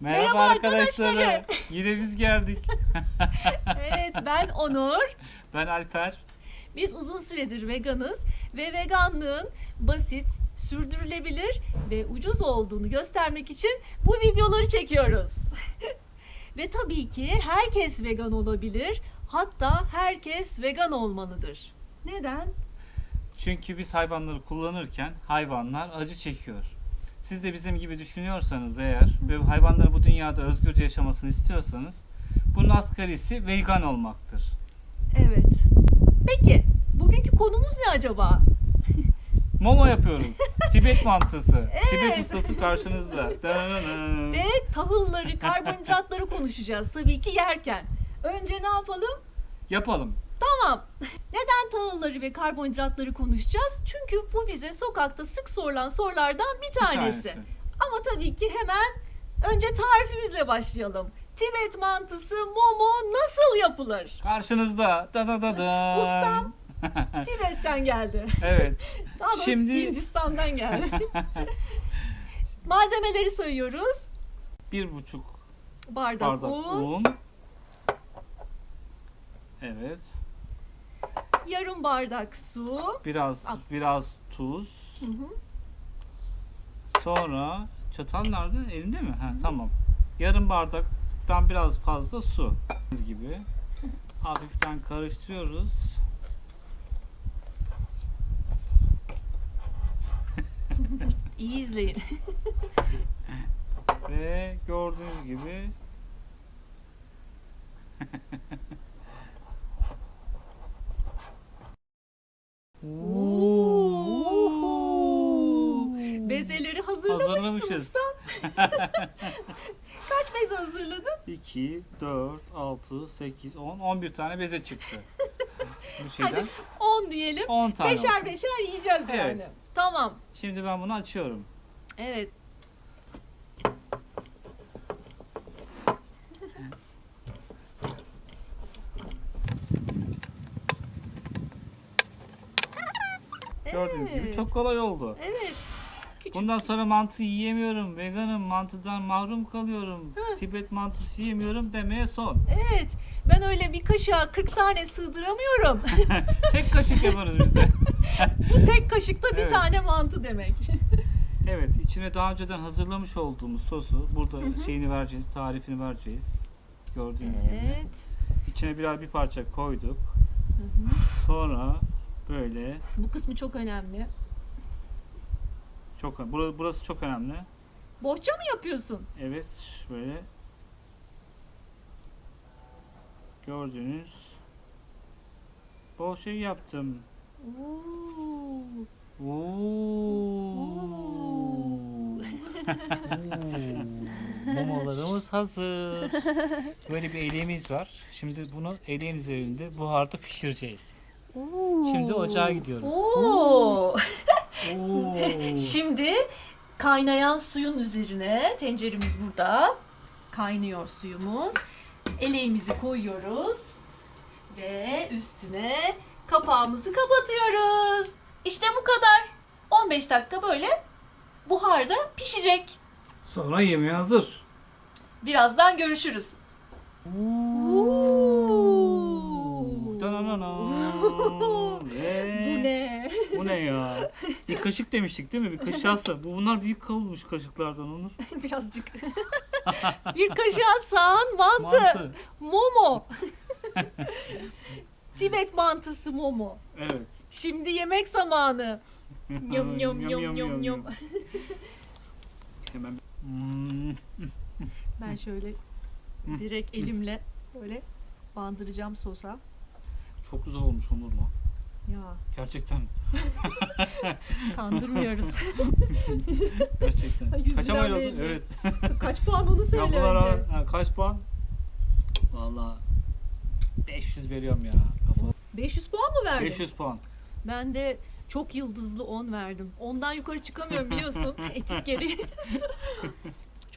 Merhaba, Merhaba arkadaşları. arkadaşları. Yine biz geldik. Evet ben Onur. ben Alper. Biz uzun süredir veganız ve veganlığın basit, sürdürülebilir ve ucuz olduğunu göstermek için bu videoları çekiyoruz. ve tabii ki herkes vegan olabilir. Hatta herkes vegan olmalıdır. Neden? Çünkü biz hayvanları kullanırken hayvanlar acı çekiyor. Siz de bizim gibi düşünüyorsanız eğer ve hayvanları bu dünyada özgürce yaşamasını istiyorsanız bunun asgarisi vegan olmaktır. Evet. Peki bugünkü konumuz ne acaba? Momo yapıyoruz. Tibet mantısı. Evet. Tibet ustası karşınızda. Ve tahılları, karbonhidratları konuşacağız tabii ki yerken. Önce ne yapalım? Yapalım. Tamam. Neden tahılları ve karbonhidratları konuşacağız? Çünkü bu bize sokakta sık sorulan sorulardan bir Bir tanesi. Ama tabii ki hemen önce tarifimizle başlayalım. Tibet mantısı momo nasıl yapılır? Karşınızda. Da da da da. Ustam. Tibet'ten geldi. evet. Daha doğrusu Şimdi- Hindistan'dan geldi. Malzemeleri sayıyoruz. Bir buçuk Bardak, bardak un, un. Evet. Yarım bardak su. Biraz Al. biraz tuz. Hı hı. Sonra çatal nerede? Elinde mi? Ha, tamam. Yarım bardaktan biraz fazla su gibi. Hafiften karıştırıyoruz. İyi izleyin. Ve gördüğünüz gibi Bezeleri hazırlamışsın Hazırlamışız. Kaç beze hazırladın? 2, 4, 6, 8, 10, 11 tane beze çıktı. Bu şeyden. Hadi 10 diyelim. 10 tane beşer olsun. beşer yiyeceğiz Evet. yani. Tamam. Şimdi ben bunu açıyorum. Evet. Gördüğünüz gibi Evet. çok kolay oldu. Evet. Küçük. Bundan sonra mantı yiyemiyorum. Veganım, mantıdan mahrum kalıyorum. Tibet mantısı yiyemiyorum demeye son. Evet. Ben öyle bir kaşığa 40 tane sığdıramıyorum. Tek kaşık yaparız biz de. Bu tek kaşıkta bir Evet. tane mantı demek. Evet, içine daha önceden hazırlamış olduğumuz sosu burada şeyini vereceğiz, tarifini vereceğiz. Gördüğünüz gibi. Evet. İçine birer bir parça koyduk. Sonra böyle Bu kısmı çok önemli. çok bura- burası çok önemli. Bohça mı yapıyorsun? Evet, böyle gördüğünüz şey yaptım. Oo. Oo. Momolarımız hazır. Böyle bir eleğimiz var. Şimdi bunu eleğin üzerinde buharda pişireceğiz. Şimdi ocağa gidiyoruz. Oo. Oo. Şimdi kaynayan suyun üzerine tenceremiz burada. Kaynıyor suyumuz. Eleğimizi koyuyoruz ve üstüne kapağımızı kapatıyoruz. İşte bu kadar. 15 dakika böyle buharda pişecek. Sonra yemeğe hazır. Birazdan görüşürüz. Oo. Ve- Bu ne? Bu ne ya? Bir kaşık demiştik değil mi? Bir alsa. Bu bunlar büyük kalmış kaşıklardan Onur. Birazcık. Bir kaşığa sağan mantı. Mantı. Momo. Tibet mantısı momo. Evet. Şimdi yemek zamanı. Yum yum yum yum yum. Hemen. Hmm. Ben şöyle direkt elimle böyle bandıracağım sosa. Çok güzel olmuş Onur mu? Ya Gerçekten. kandırmıyoruz. Gerçekten. Kaça belli. Evet. Kaç puan onu söyle Ya bunlar önce. ha, kaç puan? Valla 500 veriyorum ya. Kafa. 500 puan mı verdin? 500 puan. Ben de çok yıldızlı 10 verdim. Ondan yukarı çıkamıyorum biliyorsun. Etik gereği.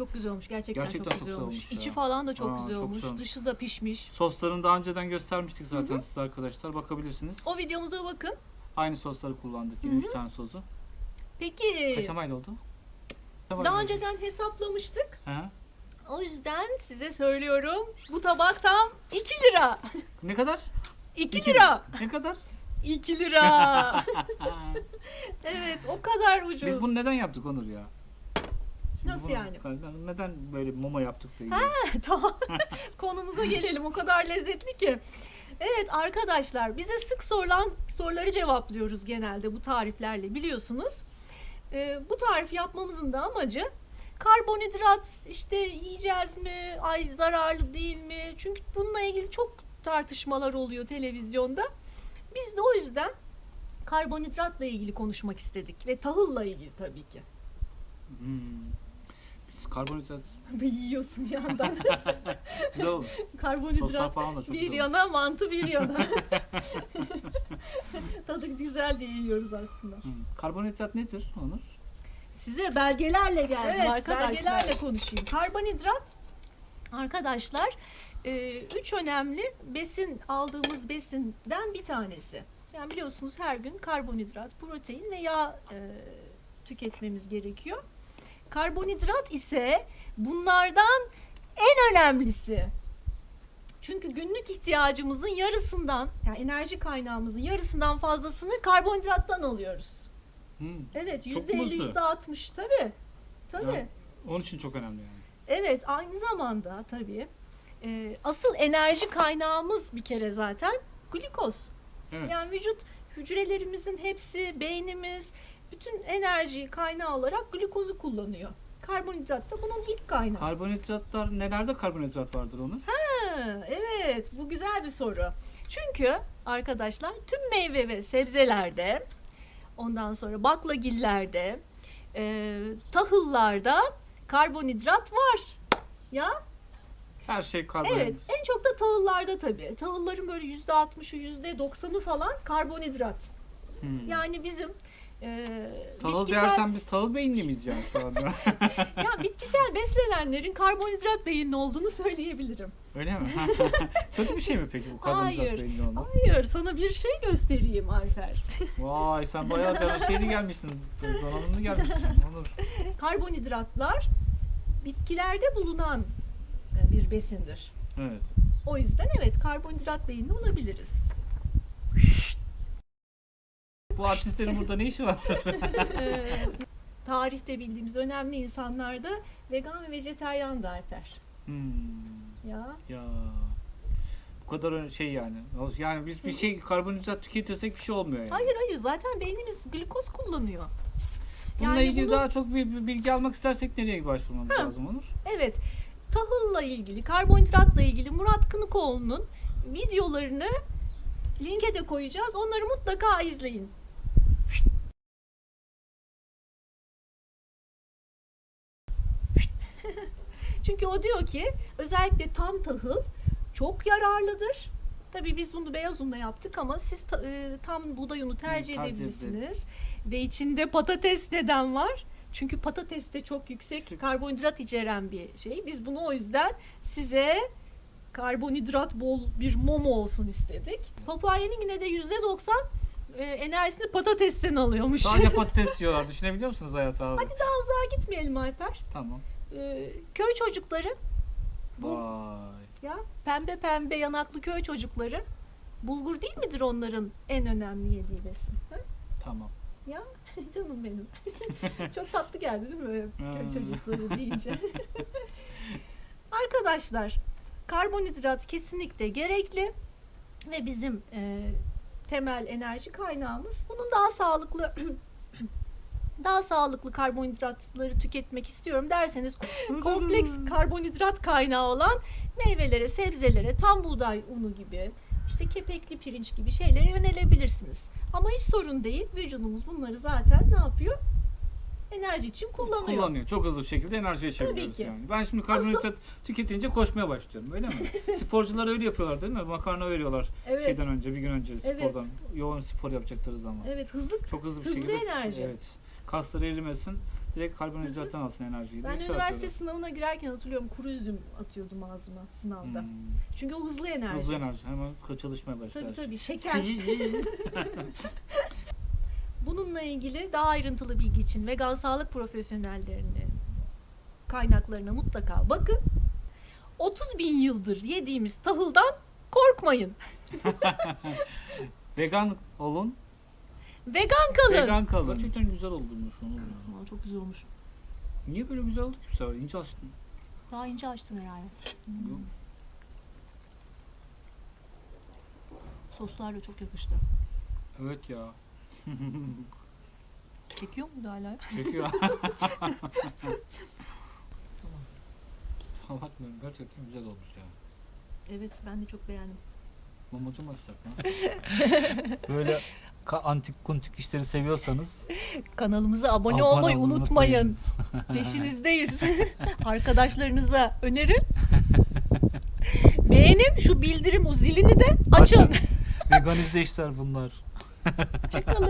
Çok güzel olmuş. Gerçekten, Gerçekten çok çok güzel olmuş. olmuş İçi falan da çok Aa, güzel çok olmuş. güzel olmuş. Dışı da pişmiş. Soslarını daha önceden göstermiştik zaten size arkadaşlar. Bakabilirsiniz. O videomuza bakın. Aynı sosları kullandık. Yine 3 tane sosu. Peki Kaç amayla oldu? daha önceden hesaplamıştık. Hı. O yüzden size söylüyorum bu tabak tam 2 lira. Ne kadar? 2 İki lira. Ne kadar? 2 lira. evet o kadar ucuz. Biz bunu neden yaptık Onur ya? Şimdi Nasıl bunu- yani? Neden böyle mama yaptık da Ha, tamam. Konumuza gelelim. O kadar lezzetli ki. Evet arkadaşlar bize sık sorulan soruları cevaplıyoruz genelde bu tariflerle biliyorsunuz. Ee, bu tarifi yapmamızın da amacı karbonhidrat işte yiyeceğiz mi, ay zararlı değil mi? Çünkü bununla ilgili çok tartışmalar oluyor televizyonda. Biz de o yüzden karbonhidratla ilgili konuşmak istedik ve tahılla ilgili tabii ki. Hmm. Karbonhidrat Yiyorsun bir yandan. güzel olur. Soslar karbonhidrat falan da çok bir güzel yana mantı bir yana. Tadı güzel diye yiyoruz aslında. Hmm. Karbonhidrat nedir Onur? Size belgelerle geldim Evet, arkadaşlar. belgelerle konuşayım. Karbonhidrat arkadaşlar e, üç önemli besin aldığımız besinden bir tanesi. Yani biliyorsunuz her gün karbonhidrat, protein ve yağ e, tüketmemiz gerekiyor. Karbonhidrat ise bunlardan en önemlisi. Çünkü günlük ihtiyacımızın yarısından, yani enerji kaynağımızın yarısından fazlasını karbonhidrattan alıyoruz. Hmm. Evet, yüzde elli, yüzde altmış tabii. Tabii. Ya. Onun için çok önemli yani. Evet, aynı zamanda tabii e, asıl enerji kaynağımız bir kere zaten glikoz. Evet. Yani vücut hücrelerimizin hepsi, beynimiz, bütün enerji kaynağı olarak glikozu kullanıyor. Karbonhidrat da bunun ilk kaynağı. Karbonhidratlar nelerde karbonhidrat vardır Onur? Ha, evet, bu güzel bir soru. Çünkü arkadaşlar tüm meyve ve sebzelerde, ondan sonra baklagillerde, e, tahıllarda karbonhidrat var. Ya Her şey karbonhidrat. evet, en çok da tahıllarda tabii. Tahılların böyle yüzde altmışı, yüzde doksanı falan karbonhidrat. Hmm. Yani bizim e, Tahıl bitkisel, dersen biz tahıl beyinli miyiz yani şu anda? ya bitkisel beslenenlerin karbonhidrat beyinli olduğunu söyleyebilirim. Öyle mi? Kötü bir şey mi peki bu karbonhidrat Hayır. beyinli olmak? Hayır, sana bir şey göstereyim Alper. Vay sen bayağı da şeyli gelmişsin. Donanımlı gelmişsin Onur. Karbonhidratlar bitkilerde bulunan e, bir besindir. Evet. O yüzden evet karbonhidrat beyinli olabiliriz. Bu artistlerin burada ne işi var? Tarihte bildiğimiz önemli insanlar da vegan ve vejeteryan da Alper. Hmm. Ya Ya. Bu kadar şey yani. Yani biz bir şey karbonhidrat tüketirsek bir şey olmuyor yani. hayır hayır zaten beynimiz glikoz kullanıyor. Bununla Yani ilgili bunu- daha çok bir, bir bilgi almak istersek nereye başvurmamız Ha. lazım Onur? Evet. Tahılla ilgili, karbonhidratla ilgili Murat Kınıkoğlu'nun videolarını linke de koyacağız. Onları mutlaka izleyin. Çünkü o diyor ki özellikle tam tahıl çok yararlıdır. Tabii biz bunu beyaz unla yaptık ama siz ta- e, tam buğday unu tercih tercih edebilirsiniz. Ve içinde patates neden var? Çünkü patates de çok yüksek Yüksek. karbonhidrat içeren bir şey. Biz bunu o yüzden size karbonhidrat bol bir momo olsun istedik. Papua Yeni Gine'de yüzde doksan e, enerjisini patatesten alıyormuş. Sadece patates yiyorlar. Düşünebiliyor musunuz hayat abi? Hadi daha uzağa gitmeyelim Alper. Tamam. E, köy çocukları bu Vay. ya pembe pembe yanaklı köy çocukları bulgur değil midir onların en önemli yediği besin? Ha? Tamam. Ya canım benim. Çok tatlı geldi değil mi köy Hmm. çocukları deyince? Arkadaşlar karbonhidrat kesinlikle gerekli ve bizim e, temel enerji kaynağımız. Bunun daha sağlıklı daha sağlıklı karbonhidratları tüketmek istiyorum derseniz kompleks karbonhidrat kaynağı olan meyvelere, sebzelere, tam buğday unu gibi, işte kepekli pirinç gibi şeylere yönelebilirsiniz. Ama hiç sorun değil. Vücudumuz bunları zaten ne yapıyor? Enerji için kullanıyor. Kullanıyor. Çok hızlı bir şekilde enerjiye çeviriyoruz ki. yani. Ben şimdi karbonhidrat tüketince koşmaya başlıyorum öyle mi? Sporcular öyle yapıyorlar değil mi? Makarna veriyorlar Evet. şeyden önce bir gün önce Evet. spordan. Yoğun spor yapacakları zaman. Evet, hızlı. Çok hızlı bir Hızlı şekilde. enerji. Evet. Kasları erimesin. Direkt karbonhidrattan alsın enerjiyi. Ben şey üniversite yapıyorlar. sınavına girerken hatırlıyorum kuru üzüm atıyordum ağzıma sınavda. Hmm. Çünkü o hızlı enerji. Hızlı enerji. Hemen çalışmaya başlar. Tabii tabii şeker. Bununla ilgili daha ayrıntılı bilgi için vegan sağlık profesyonellerine kaynaklarına mutlaka bakın. 30 bin yıldır yediğimiz tahıldan korkmayın. Vegan olun. Vegan kalın. Vegan kalın. Gerçekten güzel olmuş onu. Aa, çok güzel olmuş. Niye böyle güzel oldu ki bu sefer? İnce açtın. Daha ince açtın herhalde. Yok. Soslar da çok yakıştı. Evet ya. Çekiyor mu hala? Çekiyor. Bakmıyorum gerçekten güzel olmuş ya. Evet ben de çok beğendim. Mamacım açsak lan. böyle ka- antik kuntik işleri seviyorsanız Kanalımıza abone abone olmayı olmayı unutmayın. unutmayınız. Peşinizdeyiz. Arkadaşlarınıza önerin. Beğenin şu bildirim o zilini de açın. Veganize işler bunlar. Çıkalım.